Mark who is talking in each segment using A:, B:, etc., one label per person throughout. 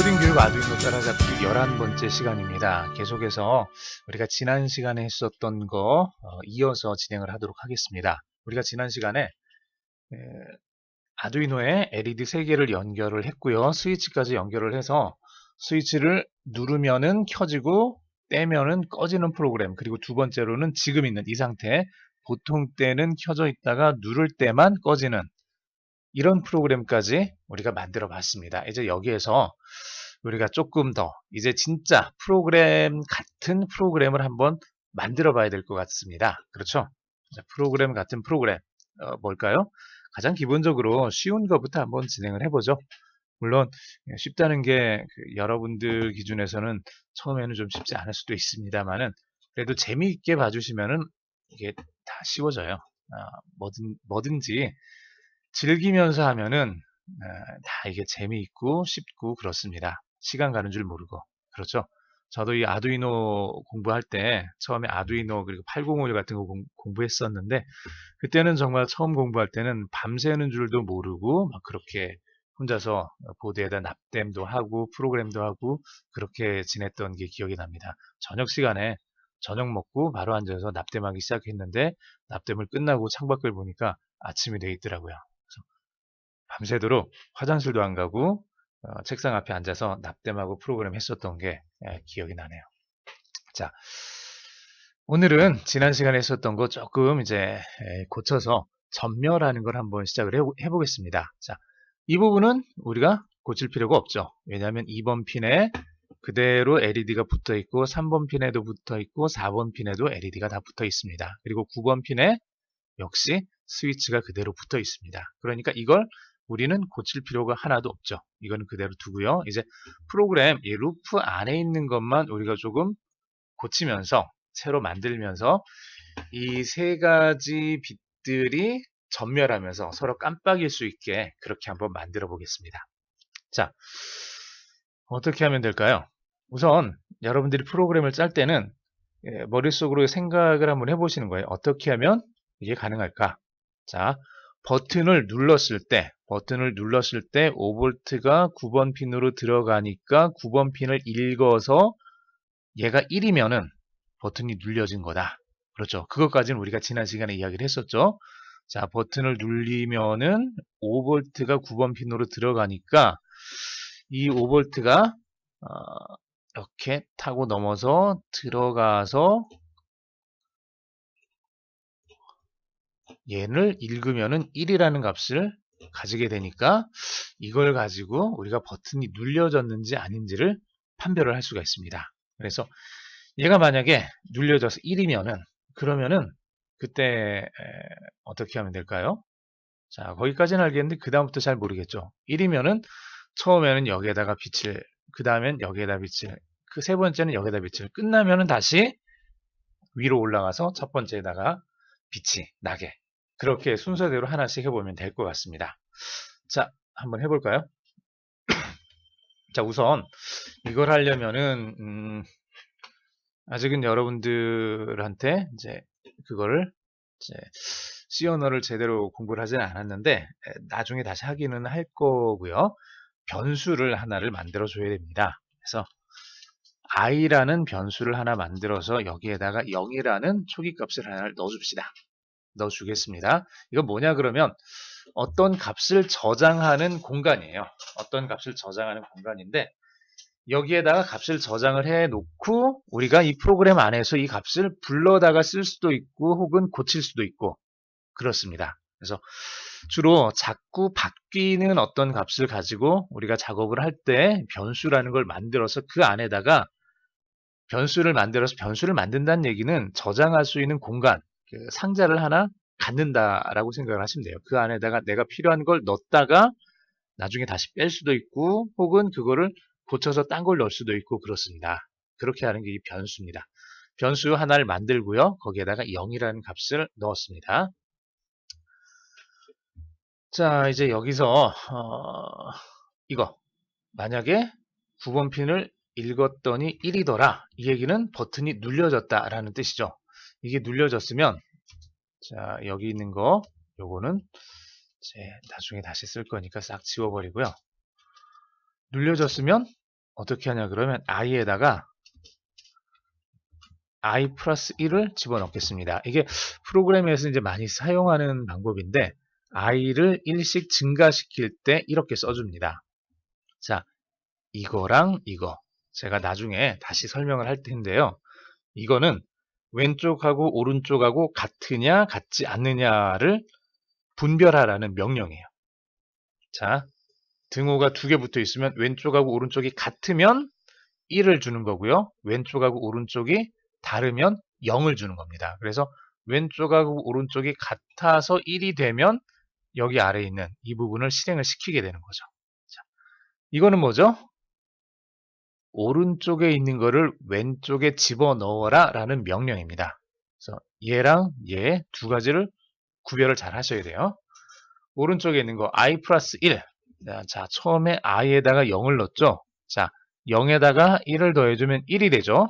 A: 코딩 교육 아두이노 따라잡기 11번째 시간입니다. 계속해서 우리가 지난 시간에 했었던 거 어, 이어서 진행을 하도록 하겠습니다. 우리가 지난 시간에 에, 아두이노에 LED 3개를 연결을 했고요. 스위치까지 연결을 해서 스위치를 누르면은 켜지고 떼면은 꺼지는 프로그램 그리고 두 번째로는 지금 있는 이 상태 보통 때는 켜져 있다가 누를 때만 꺼지는 이런 프로그램까지 우리가 만들어 봤습니다. 이제 여기에서 우리가 조금 더 이제 진짜 프로그램 같은 프로그램을 한번 만들어 봐야 될 것 같습니다. 그렇죠? 자, 프로그램 같은 프로그램 어, 뭘까요? 가장 기본적으로 쉬운 것부터 한번 진행을 해보죠. 물론 쉽다는 게그 여러분들 기준에서는 처음에는 좀 쉽지 않을 수도 있습니다만은 그래도 재미있게 봐주시면은 이게 다 쉬워져요. 아, 뭐든 뭐든지 즐기면서 하면은 아, 다 이게 재미있고 쉽고 그렇습니다. 시간 가는 줄 모르고 그렇죠. 저도 이 아두이노 공부할 때 처음에 아두이노 그리고 801 같은 거 공, 공부했었는데 그때는 정말 처음 공부할 때는 밤새는 줄도 모르고 막 그렇게 혼자서 보드에다 납땜도 하고 프로그램도 하고 그렇게 지냈던 게 기억이 납니다. 저녁 시간에 저녁 먹고 바로 앉아서 납땜하기 시작했는데 납땜을 끝나고 창밖을 보니까 아침이 돼 있더라고요. 밤새도록 화장실도 안 가고 어, 책상 앞에 앉아서 납땜하고 프로그램 했었던 게 예, 기억이 나네요. 자, 오늘은 지난 시간에 했었던 거 조금 이제 에, 고쳐서 전멸하는 걸 한번 시작을 해보, 해보 겠습니다. 자, 이 부분은 우리가 고칠 필요가 없죠. 왜냐하면 2번 핀에 그대로 LED가 붙어 있고 3번 핀에도 붙어 있고 4번 핀에도 LED가 다 붙어 있습니다. 그리고 9번 핀에 역시 스위치가 그대로 붙어 있습니다. 그러니까 이걸 우리는 고칠 필요가 하나도 없죠. 이거는 그대로 두고요. 이제 프로그램 이 루프 안에 있는 것만 우리가 조금 고치면서 새로 만들면서 이 세 가지 빛들이 전멸하면서 서로 깜빡일 수 있게 그렇게 한번 만들어 보겠습니다. 자, 어떻게 하면 될까요? 우선 여러분들이 프로그램을 짤 때는 예, 머릿속으로 생각을 한번 해보시는 거예요. 어떻게 하면 이게 가능할까? 자, 버튼을 눌렀을 때, 버튼을 눌렀을 때 5V가 9번 핀으로 들어가니까 9번 핀을 읽어서 얘가 1이면은 버튼이 눌려진 거다. 그렇죠. 그것까지는 우리가 지난 시간에 이야기를 했었죠. 자, 버튼을 눌리면은 5V가 9번 핀으로 들어가니까 이 5V가 어, 이렇게 타고 넘어서 들어가서 얘를 읽으면은 1이라는 값을 가지게 되니까 이걸 가지고 우리가 버튼이 눌려졌는지 아닌지를 판별을 할 수가 있습니다. 그래서 얘가 만약에 눌려져서 1이면은 그러면은 그때 어떻게 하면 될까요? 자 거기까지는 알겠는데 그 다음부터 잘 모르겠죠. 1이면은 처음에는 여기에다가 빛을 그 다음엔 여기에다 빛을 그 세 번째는 여기에다 빛을 끝나면은 다시 위로 올라가서 첫 번째에다가 빛이 나게 그렇게 순서대로 하나씩 해보면 될 것 같습니다. 자 한번 해볼까요? 자 우선 이걸 하려면은 음, 아직은 여러분들한테 이제 그거를 이제 C 언어를 제대로 공부를 하지는 않았는데 나중에 다시 하기는 할 거고요. 변수를 하나를 만들어 줘야 됩니다. 그래서 i라는 변수를 하나 만들어서 여기에다가 0이라는 초기 값을 하나를 넣어줍시다. 넣어주겠습니다. 이건 뭐냐 그러면 어떤 값을 저장하는 공간이에요. 어떤 값을 저장하는 공간인데 여기에다가 값을 저장을 해 놓고 우리가 이 프로그램 안에서 이 값을 불러다가 쓸 수도 있고 혹은 고칠 수도 있고 그렇습니다. 그래서 주로 자꾸 바뀌는 어떤 값을 가지고 우리가 작업을 할 때 변수라는 걸 만들어서 그 안에다가 변수를 만들어서 변수를 만든다는 얘기는 저장할 수 있는 공간, 그 상자를 하나 갖는다라고 생각을 하시면 돼요. 그 안에다가 내가 필요한 걸 넣었다가 나중에 다시 뺄 수도 있고 혹은 그거를 고쳐서 딴 걸 넣을 수도 있고 그렇습니다. 그렇게 하는 게 이 변수입니다. 변수 하나를 만들고요. 거기에다가 0이라는 값을 넣었습니다. 자, 이제 여기서 어, 이거 만약에 9번 핀을 읽었더니 1이더라. 이 얘기는 버튼이 눌려졌다 라는 뜻이죠. 이게 눌려졌으면 자, 여기 있는 거 요거는 이제 나중에 다시 쓸 거니까 싹 지워버리고요. 눌려졌으면 어떻게 하냐 그러면 i에다가 i 플러스 1을 집어넣겠습니다. 이게 프로그램에서 이제 많이 사용하는 방법인데 i를 1씩 증가시킬 때 이렇게 써줍니다. 자, 이거랑 이거 제가 나중에 다시 설명을 할 텐데요. 이거는 왼쪽하고 오른쪽하고 같으냐 같지 않느냐를 분별하라는 명령이에요. 자, 등호가 두 개 붙어 있으면 왼쪽하고 오른쪽이 같으면 1을 주는 거고요. 왼쪽하고 오른쪽이 다르면 0을 주는 겁니다. 그래서 왼쪽하고 오른쪽이 같아서 1이 되면 여기 아래에 있는 이 부분을 실행을 시키게 되는 거죠. 자, 이거는 뭐죠? 오른쪽에 있는 거를 왼쪽에 집어넣어라 라는 명령입니다. 그래서 얘랑 얘 두 가지를 구별을 잘 하셔야 돼요. 오른쪽에 있는 거 i 플러스 1 자 처음에 i에다가 0을 넣었죠. 자 0에다가 1을 더해주면 1이 되죠.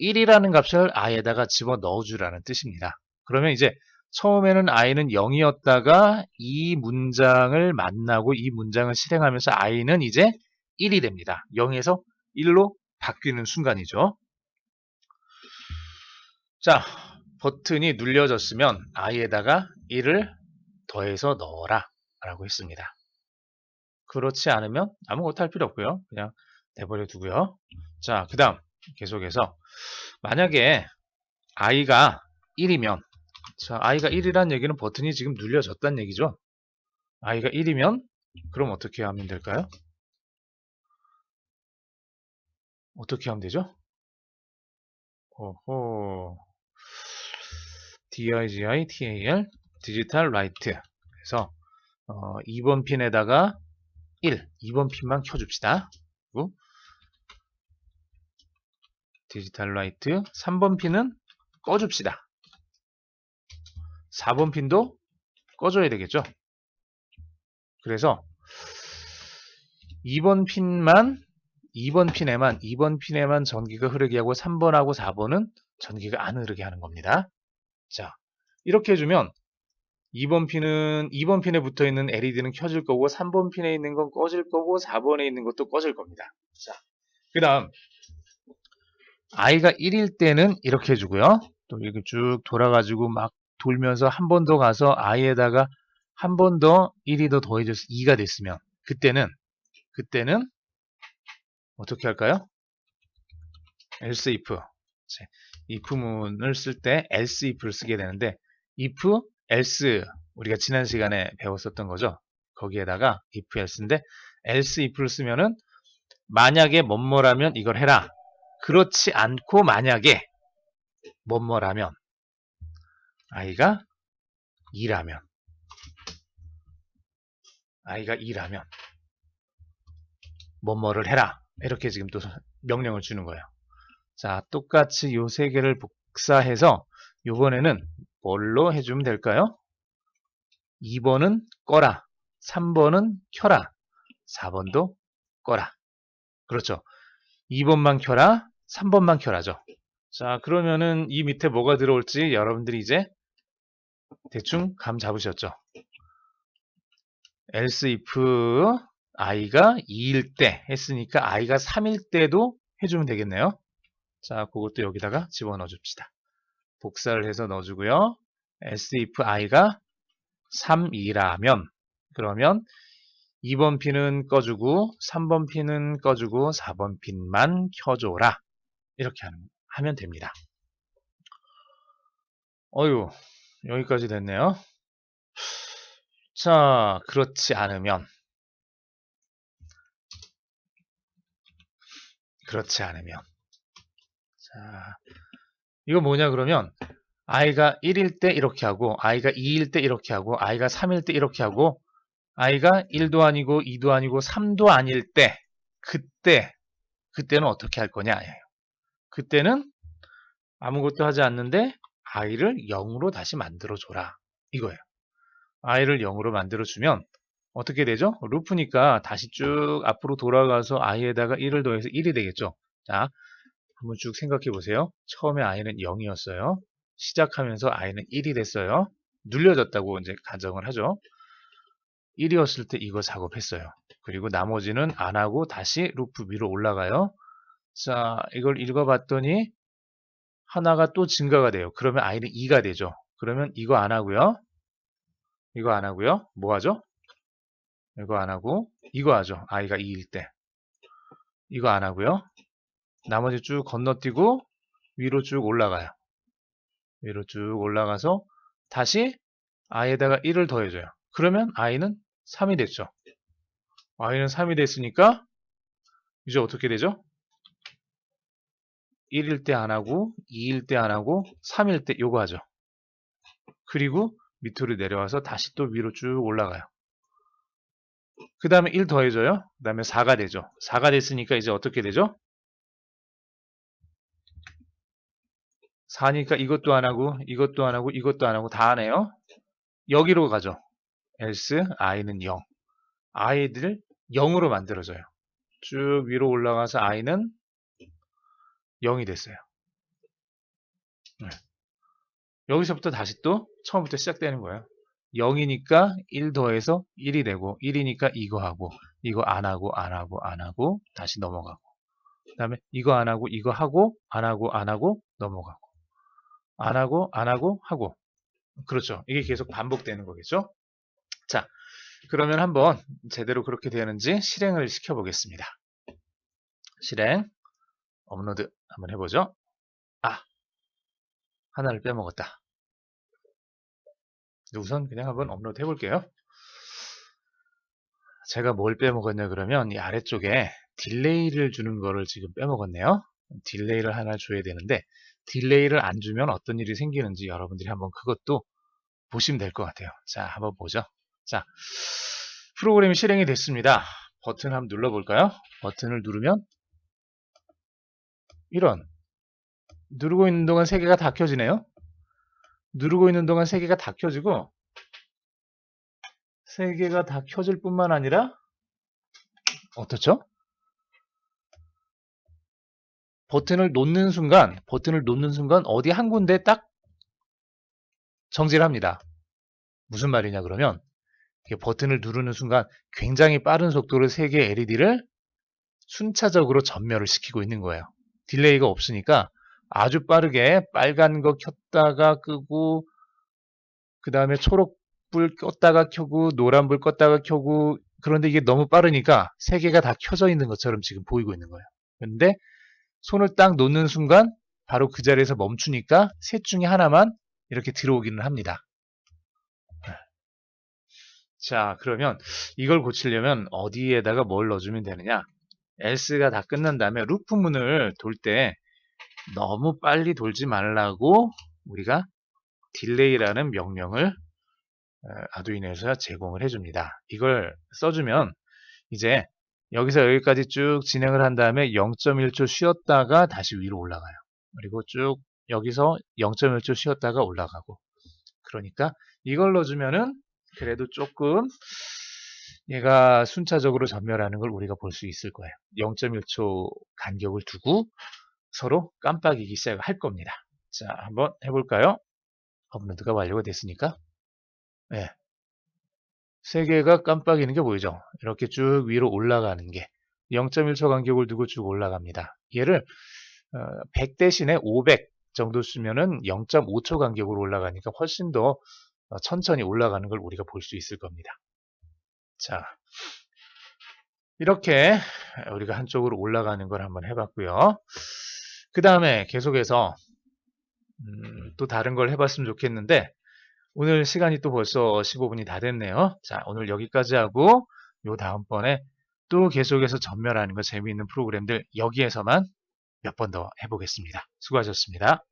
A: 1이라는 값을 i에다가 집어넣어 주라는 뜻입니다. 그러면 이제 처음에는 i는 0이었다가 이 문장을 만나고 이 문장을 실행하면서 i는 이제 1이 됩니다. 0에서 1로 바뀌는 순간이죠. 자, 버튼이 눌려졌으면 i에다가 1을 더해서 넣어라 라고 했습니다. 그렇지 않으면 아무것도 할 필요 없고요. 그냥 내버려 두고요. 자, 그 다음 계속해서 만약에 i가 1이면 자, i가 1이란 얘기는 버튼이 지금 눌려졌다는 얘기죠. i가 1이면 그럼 어떻게 하면 될까요? 어떻게 하면 되죠? 오호 digital tal 디지털 라이트. 그래서 어, 2번 핀에다가 1 2번 핀만 켜줍시다. 그리고 디지털 라이트 3번 핀은 꺼줍시다. 4번 핀도 꺼줘야 되겠죠? 그래서 2번 핀만 2번 핀에만 2번 핀에만 전기가 흐르게 하고 3번하고 4번은 전기가 안 흐르게 하는 겁니다. 자, 이렇게 해주면 2번 핀은 2번 핀에 붙어 있는 LED는 켜질 거고 3번 핀에 있는 건 꺼질 거고 4번에 있는 것도 꺼질 겁니다. 자, 그다음 i가 1일 때는 이렇게 해주고요. 또 이렇게 쭉 돌아가지고 막 돌면서 한 번 더 가서 i에다가 한 번 더 1이 더 더해져서 2가 됐으면 그때는 그때는 어떻게 할까요? else if if문을 쓸 때 else if를 쓰게 되는데 if else 우리가 지난 시간에 배웠었던 거죠. 거기에다가 if else인데 else if를 쓰면은 만약에 뭐뭐라면 이걸 해라. 그렇지 않고 만약에 뭐뭐라면 아이가 2라면 아이가 2라면 뭐뭐를 해라. 이렇게 지금 또 명령을 주는 거예요. 자, 똑같이 요 세 개를 복사해서 이번에는 뭘로 해주면 될까요? 2번은 꺼라, 3번은 켜라, 4번도 꺼라. 그렇죠. 2번만 켜라, 3번만 켜라죠. 자, 그러면은 이 밑에 뭐가 들어올지 여러분들이 이제 대충 감 잡으셨죠. else if i가 2일 때 했으니까 i가 3일 때도 해주면 되겠네요. 자, 그것도 여기다가 집어넣어 줍시다. 복사를 해서 넣어주고요. if i가 3이라면 그러면 2번 핀은 꺼주고 3번 핀은 꺼주고 4번 핀만 켜줘라. 이렇게 하면 됩니다. 어유 여기까지 됐네요. 자, 그렇지 않으면 그렇지 않으면. 자 이거 뭐냐 그러면 i가 1일 때 이렇게 하고 i가 2일 때 이렇게 하고 i가 3일 때 이렇게 하고 i가 1도 아니고 2도 아니고 3도 아닐 때 그때 그때는 어떻게 할 거냐 그때는 아무것도 하지 않는데 i를 0으로 다시 만들어 줘라 이거예요. i를 0으로 만들어 주면 어떻게 되죠? 루프니까 다시 쭉 앞으로 돌아가서 i에다가 1을 더해서 1이 되겠죠. 자, 한번 쭉 생각해 보세요. 처음에 i는 0이었어요. 시작하면서 i는 1이 됐어요. 눌려졌다고 이제 가정을 하죠. 1이었을 때 이거 작업했어요. 그리고 나머지는 안 하고 다시 루프 위로 올라가요. 자, 이걸 읽어봤더니 하나가 또 증가가 돼요. 그러면 i는 2가 되죠. 그러면 이거 안 하고요. 이거 안 하고요. 뭐 하죠? 이거 안 하고 이거 하죠. i가 2일 때. 이거 안 하고요. 나머지 쭉 건너뛰고 위로 쭉 올라가요. 위로 쭉 올라가서 다시 i에다가 1을 더해줘요. 그러면 i는 3이 됐죠. i는 3이 됐으니까 이제 어떻게 되죠? 1일 때 안 하고 2일 때 안 하고 3일 때 요거 하죠. 그리고 밑으로 내려와서 다시 또 위로 쭉 올라가요. 그 다음에 1 더해줘요. 그 다음에 4가 되죠. 4가 됐으니까 이제 어떻게 되죠? 4니까 이것도 안 하고 이것도 안 하고 이것도 안 하고 다 하네요. 여기로 가죠. else i는 0. i를 0으로 만들어줘요. 쭉 위로 올라가서 i는 0이 됐어요. 네. 여기서부터 다시 또 처음부터 시작되는 거예요. 0이니까 1 더해서 1이 되고 1이니까 이거 하고 이거 안 하고 안 하고 안 하고 다시 넘어가고 그 다음에 이거 안 하고 이거 하고 안 하고 안 하고 넘어가고 안 하고 안 하고 하고 그렇죠. 이게 계속 반복되는 거겠죠. 자 그러면 한번 제대로 그렇게 되는지 실행을 시켜 보겠습니다. 실행 업로드 한번 해보죠. 아 하나를 빼먹었다. 우선 그냥 한번 업로드 해볼게요. 제가 뭘 빼먹었냐 그러면 이 아래쪽에 딜레이를 주는 거를 지금 빼먹었네요. 딜레이를 하나 줘야 되는데 딜레이를 안 주면 어떤 일이 생기는지 여러분들이 한번 그것도 보시면 될 것 같아요. 자, 한번 보죠. 자, 프로그램이 실행이 됐습니다. 버튼 한번 눌러볼까요? 버튼을 누르면 이런 누르고 있는 동안 세 개가 다 켜지네요. 누르고 있는 동안 세 개가 다 켜지고 세 개가 다 켜질 뿐만 아니라 어떻죠? 버튼을 놓는 순간 버튼을 놓는 순간 어디 한 군데 딱 정지를 합니다. 무슨 말이냐 그러면 버튼을 누르는 순간 굉장히 빠른 속도로 세 개의 LED를 순차적으로 전멸을 시키고 있는 거예요. 딜레이가 없으니까 아주 빠르게 빨간 거 켰다가 끄고 그 다음에 초록불 껐다가 켜고 노란불 껐다가 켜고 그런데 이게 너무 빠르니까 세 개가 다 켜져 있는 것처럼 지금 보이고 있는 거예요. 근데 손을 딱 놓는 순간 바로 그 자리에서 멈추니까 셋 중에 하나만 이렇게 들어오기는 합니다. 자 그러면 이걸 고치려면 어디에다가 뭘 넣어주면 되느냐 else가 다 끝난 다음에 루프 문을 돌 때 너무 빨리 돌지 말라고 우리가 딜레이라는 명령을 아두이노에서 제공을 해줍니다. 이걸 써주면 이제 여기서 여기까지 쭉 진행을 한 다음에 0.1초 쉬었다가 다시 위로 올라가요. 그리고 쭉 여기서 0.1초 쉬었다가 올라가고 그러니까 이걸 넣어주면은 그래도 조금 얘가 순차적으로 전멸하는 걸 우리가 볼 수 있을 거예요. 0.1초 간격을 두고 서로 깜빡이기 시작할 겁니다. 자, 한번 해볼까요? 업로드가 완료가 됐으니까. 네. 세 개가 깜빡이는 게 보이죠? 이렇게 쭉 위로 올라가는 게 0.1초 간격을 두고 쭉 올라갑니다. 얘를 100 어, 대신에 500 정도 쓰면은 0.5초 간격으로 올라가니까 훨씬 더 어, 천천히 올라가는 걸 우리가 볼 수 있을 겁니다. 자, 이렇게 우리가 한쪽으로 올라가는 걸 한번 해봤고요. 그 다음에 계속해서 음, 또 다른 걸 해봤으면 좋겠는데 오늘 시간이 또 벌써 15분이 다 됐네요. 자, 오늘 여기까지 하고 요 다음번에 또 계속해서 전멸하는 거 재미있는 프로그램들 여기에서만 몇 번 더 해보겠습니다. 수고하셨습니다.